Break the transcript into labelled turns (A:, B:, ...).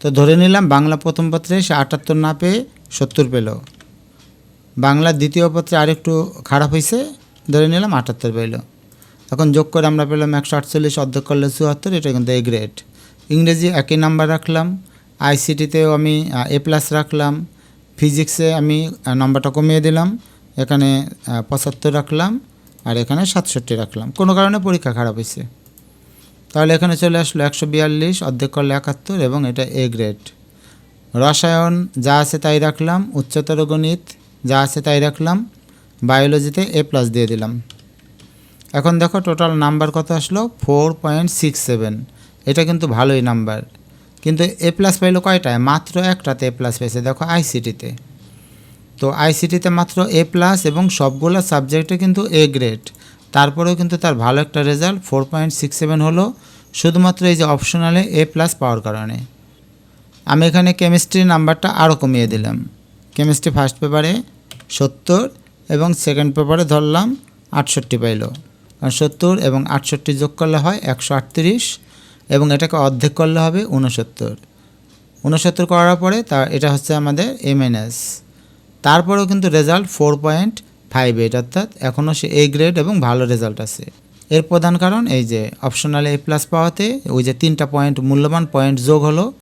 A: তো ধরে নিলাম বাংলা প্রথম পত্রে সে আটাত্তর না পেয়ে সত্তর পেল। বাংলা দ্বিতীয় পত্রে আরেকটু খারাপ হয়েছে ধরে নিলাম আটাত্তর পেল। এখন যোগ করে আমরা পেলাম একশো আটচল্লিশ অর্ধেক করলে চুয়াত্তর, এটা কিন্তু এ গ্রেড ইংরেজি একই নাম্বার রাখলাম আইসিটিতেও আমি এ প্লাস রাখলাম ফিজিক্সে আমি নাম্বারটা কমিয়ে দিলাম, এখানে পঁচাত্তর রাখলাম, আর এখানে সাতষট্টি রাখলাম। কোনো কারণে পরীক্ষা খারাপ হয়েছে তাহলে এখানে চলে আসলো একশো বিয়াল্লিশ, অর্ধেক করলে একাত্তর এবং এটা এ গ্রেড রসায়ন, যা আছে তাই রাখলাম। উচ্চতর গণিত, যা আছে তাই রাখলাম। বায়োলজিতে এ প্লাস দিয়ে দিলাম। এখন দেখো টোটাল নাম্বার কত আসলো? ফোর পয়েন্ট সিক্স সেভেন এটা কিন্তু ভালোই নাম্বার কিন্তু এ প্লাস পাইলো কয়টায়? মাত্র একটাতে এ প্লাস পেয়েছে। দেখো আইসিটিতে তো। আইসিটিতে মাত্র এ প্লাস এবং সবগুলো সাবজেক্টে কিন্তু এ গ্রেড তারপরেও কিন্তু তার ভালো একটা result four point six seven হলো শুধুমাত্র এই যে অপশনালে এ প্লাস পাওয়ার কারণে। আমি এখানে কেমিস্ট্রি নাম্বারটা আরও কমিয়ে দিলাম। কেমিস্ট্রি ফার্স্ট পেপারে সত্তর এবং সেকেন্ড পেপারে ধরলাম আটষট্টি পাইল। কারণ সত্তর এবং আটষট্টি যোগ করলে হয় একশো আটত্রিশ এবং এটাকে অর্ধেক করলে হবে উনসত্তর উনসত্তর করার পরে তা, এটা হচ্ছে আমাদের এম এন এস তারপরেও কিন্তু result four point five eight অর্থাৎ এখনও সে এ গ্রেড এবং ভালো রেজাল্ট আছে। এর প্রধান কারণ এই যে অপশনাল এ প্লাস পাওয়াতে ওই যে তিনটা পয়েন্ট মূল্যবান পয়েন্ট যোগ হলো